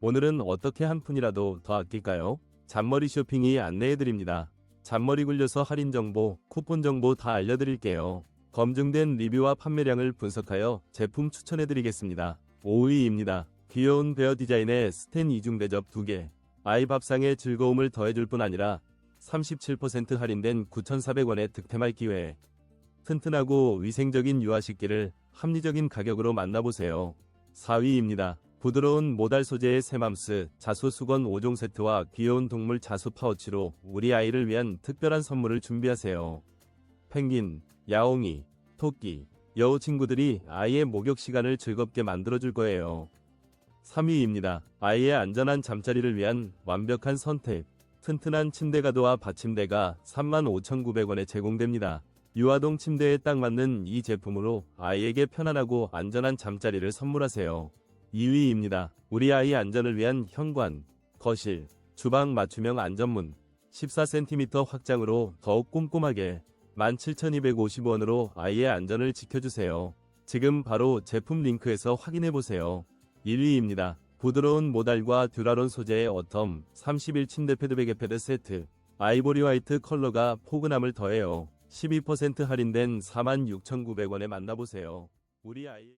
오늘은 어떻게 한 푼이라도 더 아낄까요? 잔머리 쇼핑이 안내해드립니다. 잔머리 굴려서 할인 정보, 쿠폰 정보 다 알려드릴게요. 검증된 리뷰와 판매량을 분석하여 제품 추천해드리겠습니다. 5위입니다. 귀여운 베어 디자인의 스텐 이중 대접 2개. 아이 밥상에 즐거움을 더해줄 뿐 아니라 37% 할인된 9,400원의 득템할 기회. 튼튼하고 위생적인 유아식기를 합리적인 가격으로 만나보세요. 4위입니다. 부드러운 모달 소재의 새맘스 자수 수건 5종 세트와 귀여운 동물 자수 파우치로 우리 아이를 위한 특별한 선물을 준비하세요. 펭귄, 야옹이, 토끼, 여우 친구들이 아이의 목욕 시간을 즐겁게 만들어줄 거예요. 3위입니다. 아이의 안전한 잠자리를 위한 완벽한 선택. 튼튼한 침대 가도와 받침대가 35,900원에 제공됩니다. 유아동 침대에 딱 맞는 이 제품으로 아이에게 편안하고 안전한 잠자리를 선물하세요. 2위입니다. 우리 아이 안전을 위한 현관, 거실, 주방 맞춤형 안전문 14cm 확장으로 더욱 꼼꼼하게 17,250원으로 아이의 안전을 지켜주세요. 지금 바로 제품 링크에서 확인해보세요. 1위입니다. 부드러운 모달과 듀라론 소재의 어텀 31 침대 패드 베개 패드 세트 아이보리 화이트 컬러가 포근함을 더해요. 12% 할인된 46,900원에 만나보세요. 우리 아이